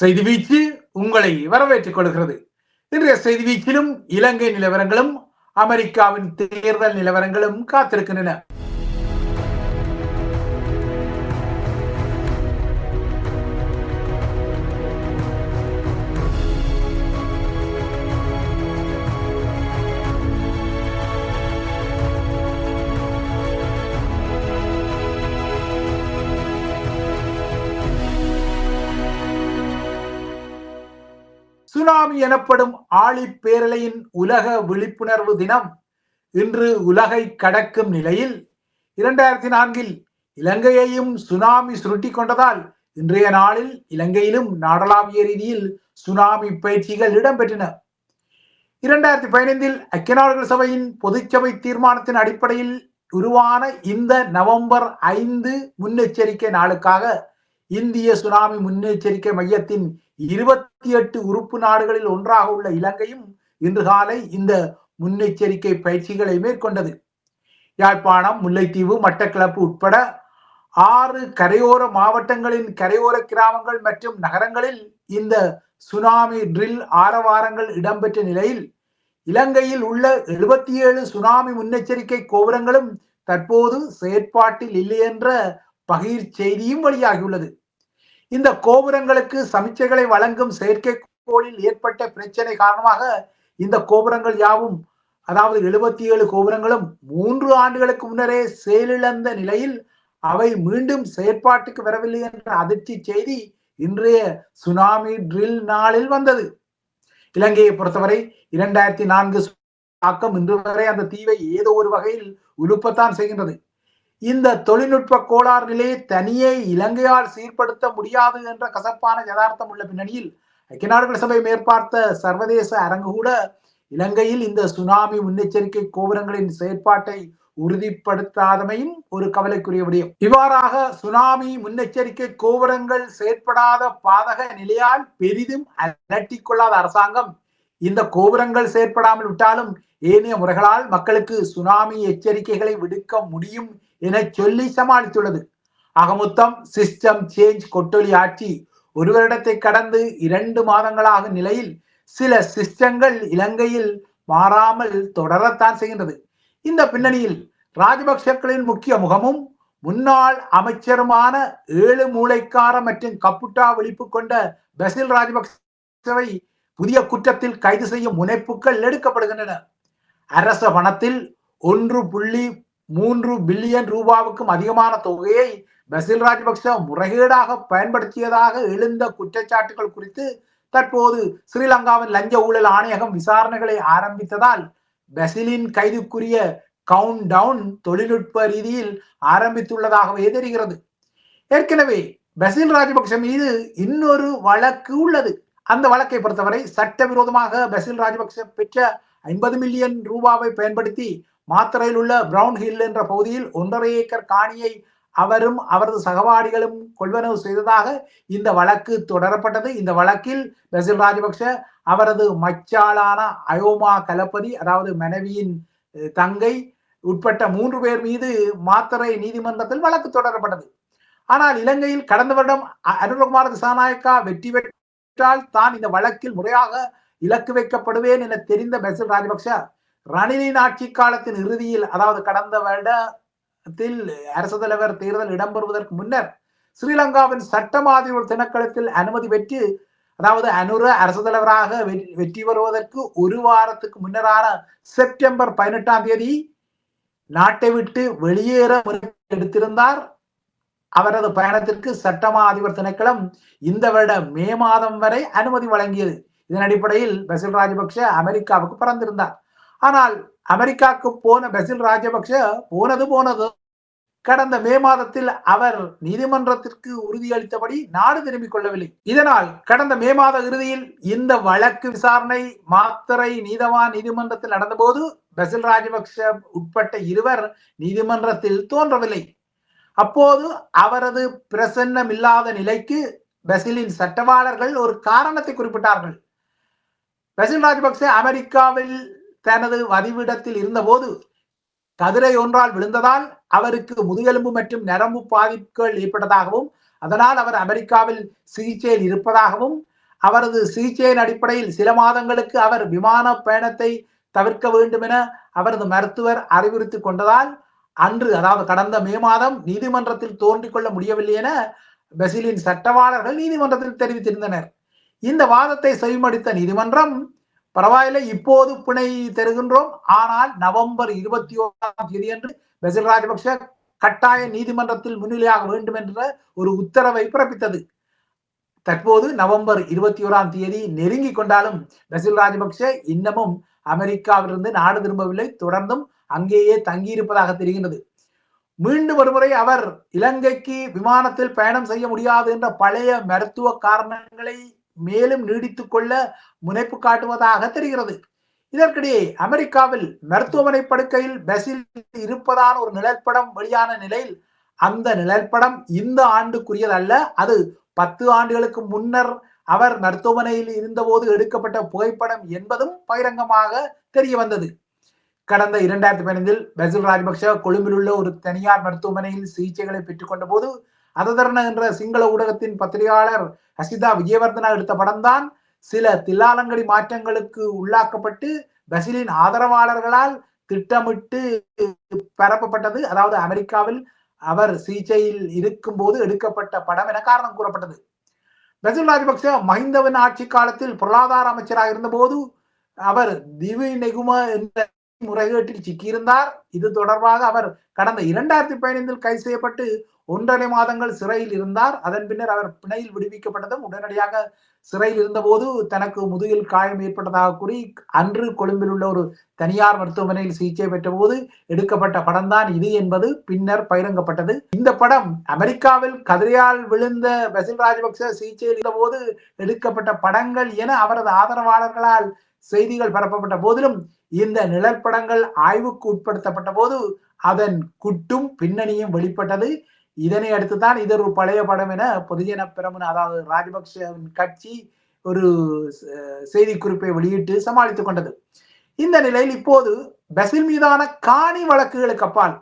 செய்தி வீச்சு உங்களை வரவேற்றுக் கொள்கிறது. இன்றைய செய்தி வீச்சிலும் இலங்கை நிலவரங்களும் அமெரிக்காவின் தேர்தல் நிலவரங்களும் காத்திருக்கின்றன. இஸ்லாம் எனப்படும் ஆழி பேரலையின் உலக விழிப்புணர்வு தினம் இன்று உலகை கடக்கும் நிலையில் இரண்டாயிரத்தி நான்கில் இலங்கையையும் சுனாமி சுருட்டி கொண்டதால் இன்றைய நாளில் இலங்கையிலும் நாடளாவிய ரீதியில் சுனாமி பயிற்சிகள் இடம்பெற்றன. இரண்டாயிரத்தி பதினைந்தில் ஐக்கிய நாடுகள் சபையின் பொதுச்சபை தீர்மானத்தின் அடிப்படையில் உருவான இந்த நவம்பர் ஐந்து முன்னெச்சரிக்கை நாளுக்காக இந்திய சுனாமி முன்னெச்சரிக்கை மையத்தின் இருபத்தி எட்டு உறுப்பு நாடுகளில் ஒன்றாக உள்ள இலங்கையும் இன்று காலை இந்த முன்னெச்சரிக்கை பயிற்சிகளை மேற்கொண்டது. யாழ்ப்பாணம் முல்லைத்தீவு மட்டக்கிளப்பு உட்பட ஆறு கரையோர மாவட்டங்களின் கரையோர கிராமங்கள் மற்றும் நகரங்களில் இந்த சுனாமி ட்ரில் ஆரவாரங்கள் இடம்பெற்ற நிலையில் இலங்கையில் உள்ள எழுபத்தி ஏழு சுனாமி முன்னெச்சரிக்கை கோபுரங்களும் தற்போது செயற்பாட்டில் இல்லை என்ற பகிர் செய்தியும் வெளியாகியுள்ளது. இந்த கோபுரங்களுக்கு சமிச்சைகளை வழங்கும் செயற்கைக்கோளில் ஏற்பட்ட பிரச்சனை காரணமாக இந்த கோபுரங்கள் யாவும் அதாவது எழுபத்தி ஏழு கோபுரங்களும் மூன்று ஆண்டுகளுக்கு முன்னரே செயலிழந்த நிலையில் அவை மீண்டும் செயற்பாட்டுக்கு வரவில்லை என்ற அதிர்ச்சி செய்தி இன்றைய சுனாமி ட்ரில் நாளில் வந்தது. இலங்கையை பொறுத்தவரை இரண்டாயிரத்தி நான்கு தாக்கம் இன்று வரை அந்த தீவை ஏதோ ஒரு வகையில் உலுப்பத்தான் செய்கின்றது. இந்த தொழில்நுட்ப கோளாறு நிலையை தனியே இலங்கையால் சீர்படுத்த முடியாது என்ற கசப்பான யதார்த்தம் உள்ள பின்னணியில் ஐக்கிய நாடுகள் சபை மேற்பார்த்த சர்வதேச அரங்கு கூட இலங்கையில் இந்த சுனாமி முன்னெச்சரிக்கை கோபுரங்களின் செயற்பாட்டை உறுதிப்படுத்தாதமையும் ஒரு கவலைக்குரிய விடயம். இவ்வாறாக சுனாமி முன்னெச்சரிக்கை கோபுரங்கள் செயற்படாத பாதக நிலையால் பெரிதும் அலட்டிக் கொள்ளாத அரசாங்கம் இந்த கோபுரங்கள் செயற்படாமல் விட்டாலும் ஏனைய முறைகளால் மக்களுக்கு சுனாமி எச்சரிக்கைகளை விடுக்க முடியும் என சொல்லி சமாளித்துள்ளது. அகமொத்தம் சிஸ்டம் சேஞ்ச் கொட்டொலி ஆட்சி ஒரு வருடத்தை கடந்து இரண்டு மாதங்களாக நிலையில் சில சிஸ்டங்கள் இலங்கையில் மாறாமல் தொடரத்தான் செய்கின்றது. இந்த பின்னணியில் ராஜபக்சக்களின் முக்கிய முகமும் முன்னாள் அமைச்சருமான ஏழு மூளைக்கார மற்றும் கப்புட்டா விழிப்பு கொண்ட பசில் ராஜபக்சவை புதிய குற்றத்தில் கைது செய்யும் முனைப்புகள் எடுக்கப்படுகின்றன. அரச பணத்தில் ஒன்று புள்ளி மூன்று பில்லியன் ரூபாவுக்கும் அதிகமான தொகையை பசில் ராஜபக்ச முறைகேடாக பயன்படுத்தியதாக எழுந்த குற்றச்சாட்டுகள் குறித்து தற்போது ஸ்ரீலங்காவின் லஞ்ச ஊழல் ஆணையகம் விசாரணைகளை ஆரம்பித்ததால் பசிலின் கைதுக்குரிய கவுண்ட் டவுன் தொழில்நுட்ப ரீதியில் ஆரம்பித்துள்ளதாகவே தெரிகிறது. ஏற்கனவே பசில் ராஜபக்ச மீது இன்னொரு வழக்கு உள்ளது. அந்த வழக்கை பொறுத்தவரை சட்டவிரோதமாக பசில் ராஜபக்ச பெற்ற ஐம்பது மில்லியன் ரூபாவை பயன்படுத்தி மாத்திரையில் உள்ள பிரவுன் ஹில் என்ற பகுதியில் ஒன்றரை ஏக்கர் காணியை அவரும் அவரது சகவாடிகளும் கொள்வனவு செய்ததாக இந்த வழக்கு தொடரப்பட்டது. இந்த வழக்கில் பசில் ராஜபக்ஷ அவரது மச்சாளான அயோமா கலப்பதி அதாவது மனைவியின் தங்கை உட்பட்ட மூன்று பேர் மீது மாத்தரை நீதிமன்றத்தில் வழக்கு தொடரப்பட்டது. ஆனால் இலங்கையில் கடந்த வருடம் அனுரகுமார் திசாநாயக்கா வெற்றி பெற்றால் தான் இந்த வழக்கில் முறையாக இலக்கு வைக்கப்படுவேன் என தெரிந்த பெசில் ராஜபக்ஷ ரணிலின் ஆட்சி காலத்தின் இறுதியில் அதாவது கடந்த வருடத்தில் அரசு தலைவர் தேர்தல் இடம்பெறுவதற்கு முன்னர் ஸ்ரீலங்காவின் சட்டமாதிபர் திணைக்களத்தில் அனுமதி பெற்று அதாவது அனுர அரசு தலைவராக வெற்றி பெறுவதற்கு ஒரு வாரத்துக்கு முன்னரான செப்டம்பர் பதினெட்டாம் தேதி நாட்டை விட்டு வெளியேற எடுத்திருந்தார். அவரது பயணத்திற்கு சட்டமா அதிபர் திணைக்களம் இந்த வருட மே மாதம் வரை அனுமதி வழங்கியது. இதன் அடிப்படையில் பசில் ராஜபக்ஷ அமெரிக்காவுக்கு பறந்திருந்தார். ஆனால் அமெரிக்காவுக்கு போன பசில் ராஜபக்ஷ போனது போனது. கடந்த மே மாதத்தில் அவர் நீதிமன்றத்திற்கு உறுதியளித்தபடி நாடு திரும்பிக் கொள்ளவில்லை. இதனால் கடந்த மே மாத இறுதியில் இந்த வழக்கு விசாரணை மாத்திரை நீதவான் நீதிமன்றத்தில் நடந்தபோது பசில் ராஜபக்ஷ உட்பட்ட இருவர் நீதிமன்றத்தில் தோன்றவில்லை. அப்போது அவரது பிரசன்னம் இல்லாத நிலைக்கு பசிலின் சட்டவாளர்கள் ஒரு காரணத்தை குறிப்பிட்டார்கள். பசில் ராஜபக்சே அமெரிக்காவில் தனது வதிவிடத்தில் இருந்தபோது கதிரை ஒன்றால் விழுந்ததால் அவருக்கு முதுகெலும்பு மற்றும் நரம்பு பாதிப்புகள் ஏற்பட்டதாகவும் அதனால் அவர் அமெரிக்காவில் சிகிச்சையில் இருப்பதாகவும் அவரது சிகிச்சையின் அடிப்படையில் சில மாதங்களுக்கு அவர் விமான பயணத்தை தவிர்க்க வேண்டும் என அவரது மருத்துவர் அறிவுறுத்தி கொண்டதால் அன்று அதாவது கடந்த மே மாதம் நீதிமன்றத்தில் தோன்றிக் கொள்ள முடியவில்லை என பெசிலின் சட்டவாளர்கள் நீதிமன்றத்தில் தெரிவித்திருந்தனர். இந்த வாதத்தை செவிமடித்த நீதிமன்றம் பரவாயில்லை இப்போது பிணை தருகின்றோம். ஆனால் நவம்பர் இருபத்தி ஓராம் தேதி அன்று பெசில் ராஜபக்ஷ கட்டாய நீதிமன்றத்தில் முன்னிலையாக வேண்டும் என்ற ஒரு உத்தரவை பிறப்பித்தது. தற்போது நவம்பர் இருபத்தி ஓராம் தேதி நெருங்கி கொண்டாலும் பெசில் ராஜபக்ஷ இன்னமும் அமெரிக்காவிலிருந்து நாடு திரும்பவில்லை. தொடர்ந்தும் அங்கேயே தங்கியிருப்பதாக தெரிகின்றது. மீண்டும் ஒருமுறை அவர் இலங்கைக்கு விமானத்தில் பயணம் செய்ய முடியாது என்ற பழைய மருத்துவ காரணங்களை மேலும் நீடித்துக் கொள்ள முனைப்பு காட்டுவதாக தெரிகிறது. இதற்கிடையே அமெரிக்காவில் மருத்துவமனை படுக்கையில் பெசில் இருப்பதான ஒரு நிழற்படம் வெளியான நிலையில் அந்த நிழற்படம் இந்த ஆண்டுக்குரியது அல்ல அது பத்து ஆண்டுகளுக்கு முன்னர் அவர் மருத்துவமனையில் இருந்தபோது எடுக்கப்பட்ட புகைப்படம் என்பதும் பகிரங்கமாக தெரிய வந்தது கடந்த இரண்டாயிரத்தி பதினைந்தில் பெசில் ராஜபக்ஷ கொழும்பில் உள்ள ஒரு தனியார் மருத்துவமனையில் சிகிச்சைகளை பெற்றுக்கொண்ட போது அததர்ண என்ற சிங்கள ஊடகத்தின் பத்திரிகையாளர் ஹசிதா விஜயவர்தனா எடுத்த படம்தான் சில தில்லாலங்கடி மாற்றங்களுக்கு உள்ளாக்கப்பட்டு பசிலின் ஆதரவாளர்களால் திட்டமிட்டு பரப்பப்பட்டது. அதாவது அமெரிக்காவில் அவர் சிகிச்சையில் இருக்கும் போது எடுக்கப்பட்ட படம் என காரணம் கூறப்பட்டது. பசில் ராஜபக்ச மஹிந்தவன் ஆட்சி காலத்தில் பொருளாதார அமைச்சராக இருந்தபோது அவர் திவி நெகும என்ற முறைகேட்டில் சிக்கியிருந்தார். இது தொடர்பாக அவர் கடந்த இரண்டாயிரத்தி பதினைந்தில் கைது செய்யப்பட்டு ஒன்றரை மாதங்கள் சிறையில் இருந்தார். அதன் பின்னர் அவர் பிணையில் விடுவிக்கப்பட்டதும் உடனடியாக சிறையில் இருந்தபோது தனக்கு முதுகில் காயம் ஏற்பட்டதாக கூறி அன்று கொழும்பில் உள்ள ஒரு தனியார் மருத்துவமனையில் சிகிச்சை பெற்ற போது எடுக்கப்பட்ட படம் தான் இது என்பது பின்னர் பகிரங்கப்பட்டது. இந்த படம் அமெரிக்காவில் கதிரையால் விழுந்த பசில் ராஜபக்ச சிகிச்சையில் இருந்தபோது எடுக்கப்பட்ட படங்கள் என அவரது ஆதரவாளர்களால் செய்திகள் பரப்பப்பட்ட போதிலும் இந்த நிழற்படங்கள் ஆய்வுக்கு உட்படுத்தப்பட்ட போது அதன் குட்டும் பின்னணியும் வெளிப்பட்டது. இதனை அடுத்துதான் இது ஒரு பழைய படம் என பொதுஜன பிரமுன அதாவது ராஜபக்சவின் கட்சி ஒரு செய்தி குறிப்பை வெளியிட்டு சமாளித்துக் கொண்டது. இந்த நிலையில் இப்போது பசில் மீதான காணி வழக்குகளுக்கு அப்பால்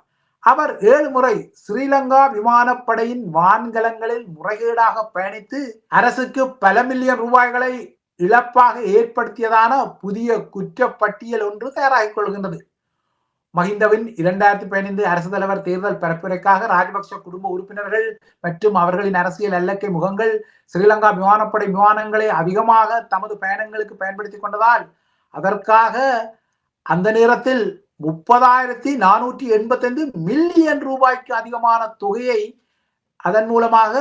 அவர் ஏழு முறை ஸ்ரீலங்கா விமானப்படையின் வான்கலங்களில் முறைகேடாக பயணித்து அரசுக்கு பல மில்லியன் ரூபாய்களை இழப்பாக ஏற்படுத்தியதான புதிய குற்றப்பட்டியல் ஒன்று தயாராகிக் கொள்கின்றது. மஹிந்தவின் இரண்டாயிரத்தி பதினைந்து அரசு தலைவர் தேர்தல் பரப்புரைக்காக ராஜபக்ச குடும்ப உறுப்பினர்கள் மற்றும் அவர்களின் அரசியல் எல்லக்கை முகங்கள் ஸ்ரீலங்கா விமானப்படை விமானங்களை அதிகமாக தமது பயணங்களுக்கு பயன்படுத்தி கொண்டதால் அதற்காக அந்த நேரத்தில் முப்பதாயிரத்தி நானூற்றி எண்பத்தி ஐந்து மில்லியன் ரூபாய்க்கு அதிகமான தொகையை அதன் மூலமாக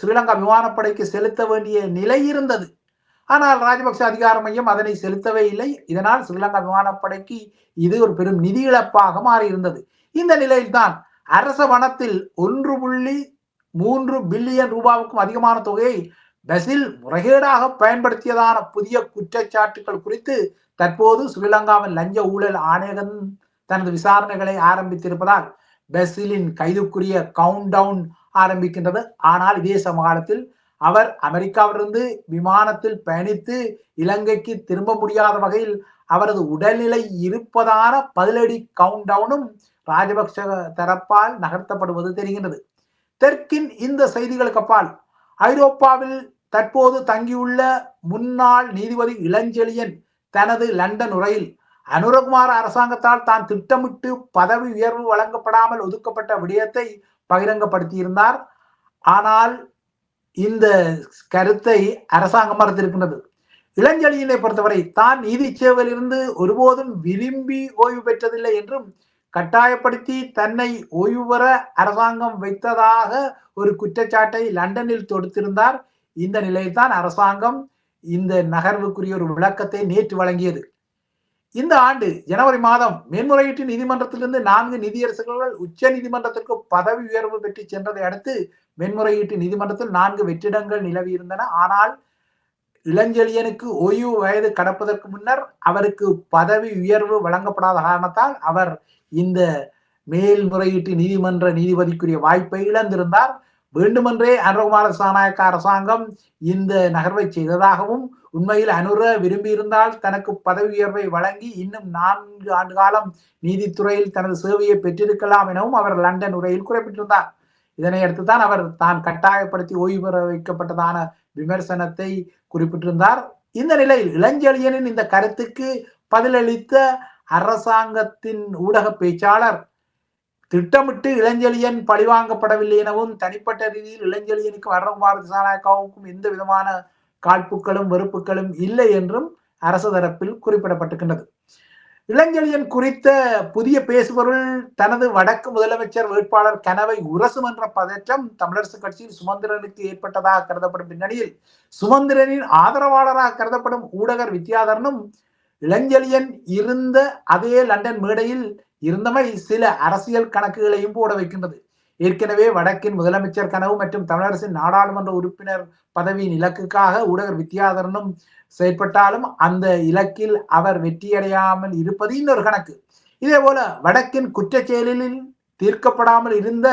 ஸ்ரீலங்கா விமானப்படைக்கு செலுத்த வேண்டிய நிலை இருந்தது. ஆனால் ராஜபக்ச அதிகார மையம் அதனை செலுத்தவே இல்லை. இதனால் ஸ்ரீலங்கா விமானப்படைக்கு இது ஒரு பெரும் நிதி இழப்பாக மாறியிருந்தது. இந்த நிலையில்தான் அரச வனத்தில் ஒன்று புள்ளி மூன்று பில்லியன் ரூபாவுக்கும் அதிகமான தொகையை பசில் முறைகேடாக பயன்படுத்தியதான புதிய குற்றச்சாட்டுகள் குறித்து தற்போது ஸ்ரீலங்காவின் லஞ்ச ஊழல் ஆணையகம் தனது விசாரணைகளை ஆரம்பித்திருப்பதால் பெசிலின் கைதுக்குரிய கவுண்ட் டவுன் ஆரம்பிக்கின்றது. ஆனால் இதே சமகாலத்தில் அவர் அமெரிக்காவிலிருந்து விமானத்தில் பயணித்து இலங்கைக்கு திரும்ப முடியாத வகையில் அவரது உடல்நிலை இருப்பதான பதிலடி கவுண்ட் டவுனும் ராஜபக்ச தரப்பால் நகர்த்தப்படுவது தெரிகின்றது. தெற்கின் இந்த செய்திகளுக்கு அப்பால் ஐரோப்பாவில் தற்போது தங்கியுள்ள முன்னாள் நீதிபதி இளஞ்செழியன் தனது லண்டன் உரையில் அனுரகுமார் அரசாங்கத்தால் தான் திட்டமிட்டு பதவி உயர்வு வழங்கப்படாமல் ஒதுக்கப்பட்ட விடயத்தை பகிரங்கப்படுத்தியிருந்தார். ஆனால் இந்த கருத்தை அரசாங்கம் மறுத்திருக்கின்றது இளஞ்செழியனை பொறுத்தவரை தான் நீதி சேவையிலிருந்து ஒருபோதும் விரும்பி ஓய்வு பெற்றதில்லை என்றும் கட்டாயப்படுத்தி தன்னை ஓய்வு பெற அரசாங்கம் வைத்ததாக ஒரு குற்றச்சாட்டை லண்டனில் தொடுத்திருந்தார். இந்த நிலையில்தான் அரசாங்கம் இந்த நகர்வுக்குரிய ஒரு விளக்கத்தை நேற்று வழங்கியது. இந்த ஆண்டு ஜனவரி மாதம் மேன்முறையீட்டு நீதிமன்றத்திலிருந்து நான்கு நிதியரசுகள் உச்ச நீதிமன்றத்திற்கு பதவி உயர்வு பெற்று சென்றதை அடுத்து மேன்முறையீட்டு நீதிமன்றத்தில் நான்கு வெற்றிடங்கள் நிலவி இருந்தன. ஆனால் இளஞ்செழியனுக்கு ஓய்வு வயது கடப்பதற்கு முன்னர் அவருக்கு பதவி உயர்வு வழங்கப்படாத காரணத்தால் அவர் இந்த மேல்முறையீட்டு நீதிமன்ற நீதிபதிக்குரிய வாய்ப்பை இழந்திருந்தார். வேண்டுமென்றே அனுரகுமார சாநாயக்க அரசாங்கம் இந்த நகர்வை செய்ததாகவும் உண்மையில் அனுர விரும்பியிருந்தால் தனக்கு பதவி உயர்வை வழங்கி இன்னும் நான்கு ஆண்டு காலம் நீதித்துறையில் தனது சேவையை பெற்றிருக்கலாம் எனவும் அவர் லண்டன் உரையில் குறிப்பிட்டிருந்தார். இதனை அடுத்துதான் அவர் தான் கட்டாயப்படுத்தி ஓய்வு பெற வைக்கப்பட்டதான விமர்சனத்தை குறிப்பிட்டிருந்தார். இந்த நிலையில் இளஞ்செழியனின் இந்த கருத்துக்கு பதிலளித்த அரசாங்கத்தின் ஊடக பேச்சாளர் திட்டமிட்டு இளஞ்செழியன் பழிவாங்கப்படவில்லை எனவும் தனிப்பட்ட ரீதியில் இளஞ்செழியனுக்கு வர்றகுமார் திசாநாயக்காவுக்கும் எந்த விதமான காழ்ப்புகளும் வெறுப்புகளும் இல்லை என்றும் அரசு தரப்பில் குறிப்பிடப்பட்டிருக்கின்றது. இளஞ்செழியன் குறித்த புதிய பேசுபொருள் தனது வடக்கு முதலமைச்சர் வேட்பாளர் கனவை உரசும் என்ற பதற்றம் தமிழரசு கட்சியில் சுமந்திரனுக்கு ஏற்பட்டதாக கருதப்படும் பின்னணியில் சுமந்திரனின் ஆதரவாளராக கருதப்படும் ஊடகர் வித்யாதரனும் இளஞ்செழியன் இருந்த அதே லண்டன் மேடையில் இருந்தமை சில அரசியல் கணக்குகளையும் போட வைக்கின்றது. ஏற்கனவே வடக்கின் முதலமைச்சர் கனவு மற்றும் தமிழரசின் நாடாளுமன்ற உறுப்பினர் பதவியின் இலக்குக்காக ஊடகர் வித்யாதரனும் செயற்பட்டாலும் அந்த இலக்கில் அவர் வெற்றியடையாமல் இருப்பது இன்னொரு கணக்கு. இதே போல வடக்கின் குற்றச்செயலில் தீர்க்கப்படாமல் இருந்த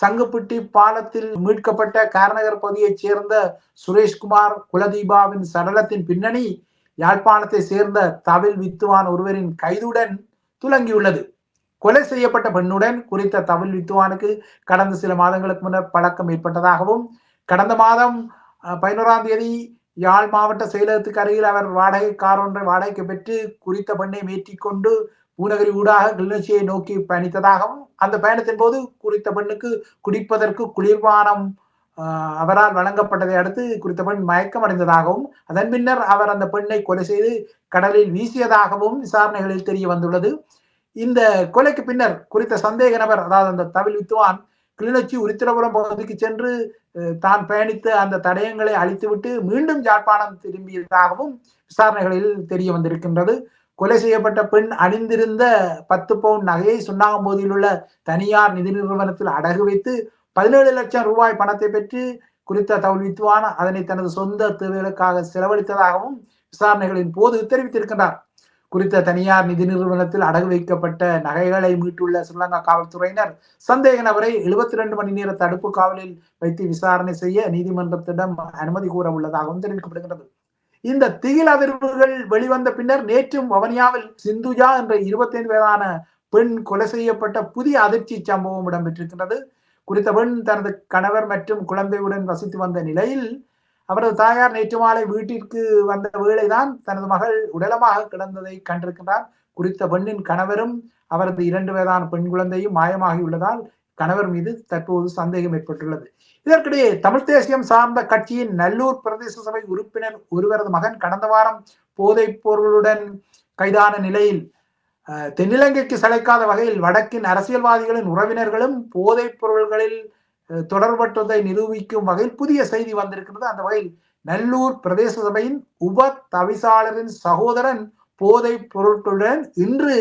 சங்குப்பிட்டி பாலத்தில் மீட்கப்பட்ட காரநகர் பகுதியைச் சேர்ந்த சுரேஷ்குமார் குலதீபாவின் சடலத்தின் பின்னணி யாழ்ப்பாணத்தை சேர்ந்த தவில் வித்துவான் ஒருவரின் கைதுடன் துலங்கியுள்ளது. கொலை செய்யப்பட்ட பெண்ணுடன் குறித்த தமிழ் வித்துவானுக்கு கடந்த சில மாதங்களுக்கு முன்னர் பழக்கம் ஏற்பட்டதாகவும் கடந்த மாதம் பதினோராம் தேதி யாழ் மாவட்ட செயலகத்துக்கு அருகில் அவர் வாடகை கார் ஒன்றை வாடகைக்கு பெற்று குறித்த பெண்ணை மேற்றிக்கொண்டு பூநகரி ஊடாக கிளிநொச்சியை நோக்கி பயணித்ததாகவும் அந்த பயணத்தின் போது குறித்த பெண்ணுக்கு குடிப்பதற்கு குளிர்பானம் அவரால் வழங்கப்பட்டதை அடுத்து குறித்த பெண் மயக்கம் அடைந்ததாகவும் அதன் பின்னர் அவர் அந்த பெண்ணை கொலை செய்து கடலில் வீசியதாகவும் விசாரணைகளில் தெரிய வந்துள்ளது. இந்த கொலைக்கு பின்னர் குறித்த சந்தேக நபர் அதாவது அந்த தவில் வித்துவான் கிளிநொச்சி உருத்திரபுரம் பகுதிக்கு சென்று தான் பயணித்த அந்த தடயங்களை அழித்துவிட்டு மீண்டும் யாழ்ப்பாணம் திரும்பியதாகவும் விசாரணைகளில் தெரிய வந்திருக்கின்றது. கொலை செய்யப்பட்ட பெண் அணிந்திருந்த பத்து பவுண்ட் நகையை சுண்ணாகம்போதியில் உள்ள தனியார் நிதி நிறுவனத்தில் அடகு வைத்து பதினேழு லட்சம் ரூபாய் பணத்தை பெற்று குறித்த தவுள் வித்துவான் அதனை தனது சொந்த தேவைகளுக்காக செலவழித்ததாகவும் விசாரணைகளின் போது தெரிவித்திருக்கின்றார். குறித்த தனியார் நிதி நிறுவனத்தில் அடகு வைக்கப்பட்ட நகைகளை மீட்டுள்ள ஸ்ரீலங்கா காவல்துறையினர் சந்தேக நபரை எழுபத்தி ரெண்டு மணி நேர தடுப்பு காவலில் வைத்து விசாரணை செய்ய நீதிமன்றத்திடம் அனுமதி கூற உள்ளதாகவும் தெரிவிக்கப்படுகிறது இந்த திகில் அதிர்வுகள் வெளிவந்த பின்னர் நேற்றும் வவனியாவில் சிந்துஜா என்ற இருபத்தி ஐந்து வயதான பெண் கொலை செய்யப்பட்ட புதிய அதிர்ச்சி சம்பவம் இடம்பெற்றிருக்கின்றது. குறித்த பெண் தனது கணவர் மற்றும் குழந்தையுடன் வசித்து வந்த நிலையில் அவரது தாயார் நேற்று மாலை வீட்டிற்கு வந்த வேளைதான் தனது மகள் உடலமாக கிடந்ததை கண்டிருக்கின்றார். குறித்த பெண்ணின் கணவரும் அவரது இரண்டு வயதான பெண் குழந்தையும் மாயமாகியுள்ளதால் கணவர் மீது தற்போது சந்தேகம் ஏற்பட்டுள்ளது. இதற்கிடையே தமிழ் தேசியம் சார்ந்த கட்சியின் நல்லூர் பிரதேச சபை உறுப்பினர் ஒருவரது மகன் கடந்த வாரம் போதைப் பொருளுடன் கைதான நிலையில் தென்னிலங்கைக்கு சளைக்காத வகையில் வடக்கின் அரசியல்வாதிகளின் உறவினர்களும் போதைப் பொருள்களில் தொடர்பற்றதை நிரூபிக்கும் வகையில் புதிய செய்தி வந்திருக்கிறது. அந்த வகையில் நல்லூர் பிரதேச சபையின் உப தவிசாளரின் சகோதரன் போதை பொருட்களுடன் இன்று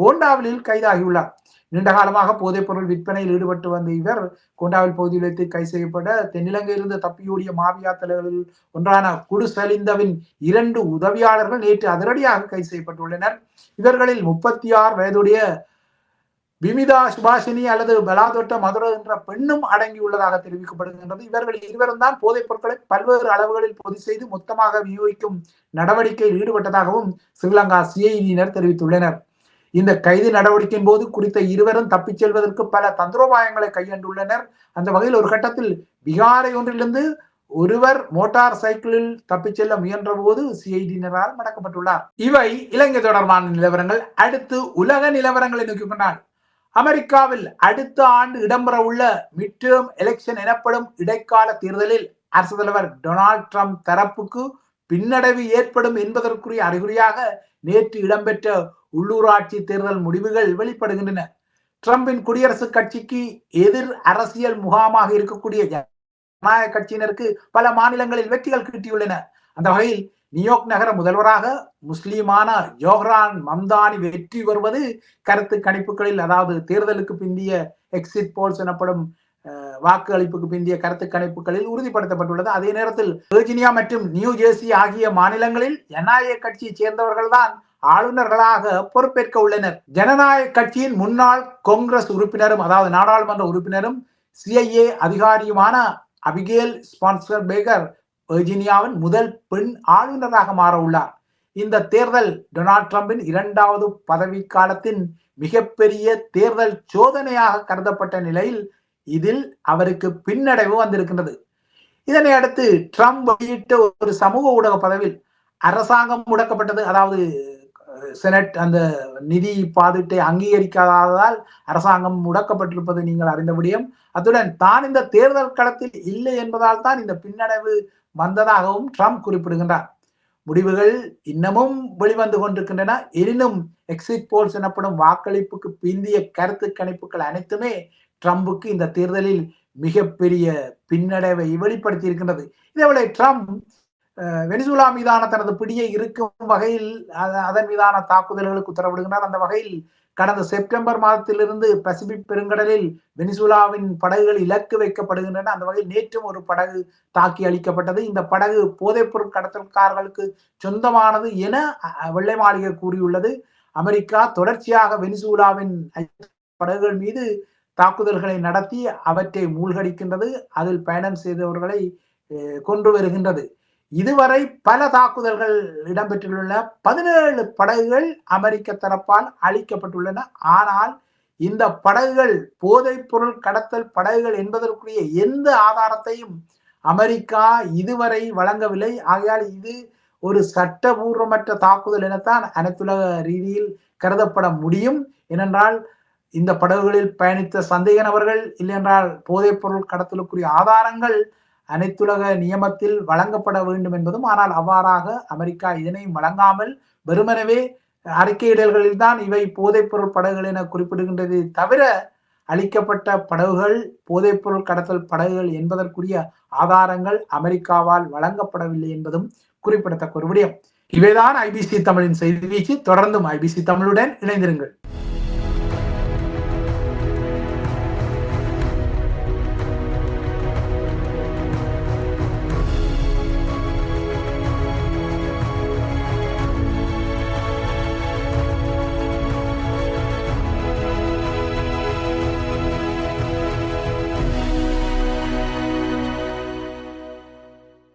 கோண்டாவிலில் கைதாகியுள்ளார். நீண்ட காலமாக போதைப் பொருள் விற்பனையில் ஈடுபட்டு வந்த இவர் கோண்டாவில் பகுதியில் வைத்து கை செய்யப்பட்ட தென்னிலங்கையிலிருந்து தப்பியோடிய மாவியா தலைவர்களில் ஒன்றான குடுசலிந்தவின் இரண்டு உதவியாளர்கள் நேற்று அதிரடியாக கைது செய்யப்பட்டுள்ளனர். இவர்களில் முப்பத்தி ஆறு வயதுடைய விமிதா சுபாஷினி அல்லது பலாதொட்ட மதுர என்ற பெண்ணும் அடங்கியுள்ளதாக தெரிவிக்கப்படுகின்றது. இவர்கள் இருவரும் தான் போதைப் பொருட்களை பல்வேறு அளவுகளில் பொது செய்து மொத்தமாக விநியோகிக்கும் நடவடிக்கையில் ஈடுபட்டதாகவும் ஸ்ரீலங்கா சிஐடியினர் தெரிவித்துள்ளனர். இந்த கைது நடவடிக்கையின் போது குறித்த இருவரும் தப்பிச் செல்வதற்கு பல தந்திரோபாயங்களை கையாண்டுள்ளனர். அந்த வகையில் ஒரு கட்டத்தில் பிகாரை ஒன்றிலிருந்து ஒருவர் மோட்டார் சைக்கிளில் தப்பிச் செல்ல முயன்ற போது சிஐடியினரால் மடக்கப்பட்டுள்ளார். இவை இலங்கை தொடர்பான நிலவரங்கள். அடுத்து உலக நிலவரங்களை நோக்கி கொண்டான் அமெரிக்காவில் அடுத்த ஆண்டு இடம்பெற உள்ள மிட்டேர்ம் எலெக்ஷன் எனப்படும் இடைக்கால தேர்தலில் அரசு தலைவர் டொனால்ட் ட்ரம்ப் தரப்புக்கு பின்னடைவு ஏற்படும் என்பதற்குரிய அறிகுறியாக நேற்று இடம்பெற்ற உள்ளூராட்சி தேர்தல் முடிவுகள் வெளிப்படுகின்றன. ட்ரம்பின் குடியரசுக் கட்சிக்கு எதிர் அரசியல் முகாமாக இருக்கக்கூடிய ஜனநாயக கட்சியினருக்கு பல மாநிலங்களில் வெற்றிகள் கிட்டியுள்ளன. அந்த வகையில் நியூயார்க் நகர முதல்வராக முஸ்லீமான ஜோஹ்ரான் மம்தானி வெற்றி வருவது கருத்து கணிப்புகளில் அதாவது தேர்தலுக்கு பிந்திய எக்ஸிட் போல்ஸ் எனப்படும் வாக்களிப்புக்கு பிந்திய கருத்து கணிப்புகளில் உறுதிப்படுத்தப்பட்டுள்ளது. அதே நேரத்தில் வெர்ஜினியா மற்றும் நியூ ஜெர்சி ஆகிய மாநிலங்களில் என்ஐஏ கட்சியை சேர்ந்தவர்கள் தான் ஆளுநர்களாக பொறுப்பேற்க உள்ளனர். ஜனநாயக கட்சியின் முன்னாள் காங்கிரஸ் உறுப்பினரும் அதாவது நாடாளுமன்ற உறுப்பினரும் சிஐஏ அதிகாரியுமான அபிகேல் ஸ்பான்சர் பேகர் வெர்ஜீனியாவின் முதல் பெண் ஆளுநராக மாற உள்ளார் இந்த தேர்தல் டொனால்ட் ட்ரம்பின் இரண்டாவது பதவி காலத்தின் மிகப்பெரிய தேர்தல் சோதனையாக கருதப்பட்ட நிலையில் இதில் அவருக்கு பின்னடைவு வந்திருக்கின்றது. இதனை அடுத்து ட்ரம்ப் வெளியிட்ட ஒரு சமூக ஊடக பதவியில் அரசாங்கம் முடக்கப்பட்டது அதாவது செனட் அந்த நிதி பாதிட்டை அங்கீகரிக்காததால் அரசாங்கம் முடக்கப்பட்டிருப்பது நீங்கள் அறிந்த முடியும் அத்துடன் தான் இந்த தேர்தல் களத்தில் இல்லை என்பதால் தான் இந்த பின்னடைவு வந்ததாகவும் ட்ரம்ப் குறிப்பிடுகின்றார். முடிவுகள் இன்னமும் வெளிவந்து கொண்டிருக்கின்றன. எனினும் எக்ஸிட் போல்ஸ் எனப்படும் வாக்களிப்புக்கு பிந்திய கருத்து கணிப்புகள் அனைத்துமே ட்ரம்புக்கு இந்த தேர்தலில் மிகப்பெரிய பின்னடைவை வெளிப்படுத்தி இருக்கின்றது இதேவேளை ட்ரம்ப் வெனிசுலா மீதான தனது பிடியை இருக்கும் வகையில் அதன் மீதான தாக்குதல்களுக்கு உத்தரவிடுகிறார் அந்த வகையில் கடந்த செப்டம்பர் மாதத்திலிருந்து பசிபிக் பெருங்கடலில் வெனிசுலாவின் படகுகள் இலக்கு வைக்கப்படுகின்றன. அந்த வகையில் நேற்றும் ஒரு படகு தாக்கி அளிக்கப்பட்டது இந்த படகு போதைப்பொருள் கடத்தல்காரர்களுக்கு சொந்தமானது என வெள்ளை மாளிகை கூறியுள்ளது. அமெரிக்கா தொடர்ச்சியாக வெனிசுலாவின் படகுகள் மீது தாக்குதல்களை நடத்தி அவற்றை மூழ்கடிக்கின்றது. அதில் பயணம் செய்தவர்களை கொன்று வருகின்றது. இதுவரை பல தாக்குதல்கள் இடம்பெற்றுள்ள பதினேழு படகுகள் அமெரிக்க தரப்பால் அழிக்கப்பட்டுள்ளன. ஆனால் இந்த படகுகள் போதைப் பொருள் கடத்தல் படகுகள் என்பதற்குரிய எந்த ஆதாரத்தையும் அமெரிக்கா இதுவரை வழங்கவில்லை. ஆகையால் இது ஒரு சட்டபூர்வமற்ற தாக்குதல் எனத்தான் அனைத்துலக ரீதியில் கருதப்பட முடியும். ஏனென்றால் இந்த படகுகளில் பயணித்த சந்தேக நபர்கள் இல்லையென்றால் போதைப் பொருள் கடத்தலுக்குரிய ஆதாரங்கள் அனைத்துலக நியமத்தில் வழங்கப்பட வேண்டும் என்பதும் ஆனால் அவ்வாறாக அமெரிக்கா இதனையும் வழங்காமல் வெறுமனவே அறிக்கையிடல்களில் தான் இவை போதைப்பொருள் படகுகள் என குறிப்பிடுகின்றது தவிர அளிக்கப்பட்ட படகுகள் போதைப்பொருள் கடத்தல் படகுகள் என்பதற்குரிய ஆதாரங்கள் அமெரிக்காவால் வழங்கப்படவில்லை என்பதும் குறிப்பிடத்தக்க ஒரு விடயம். இவைதான் ஐபிசி தமிழின் செய்தி வீச்சு. தொடர்ந்தும் ஐபிசி தமிழுடன் இணைந்திருங்கள்.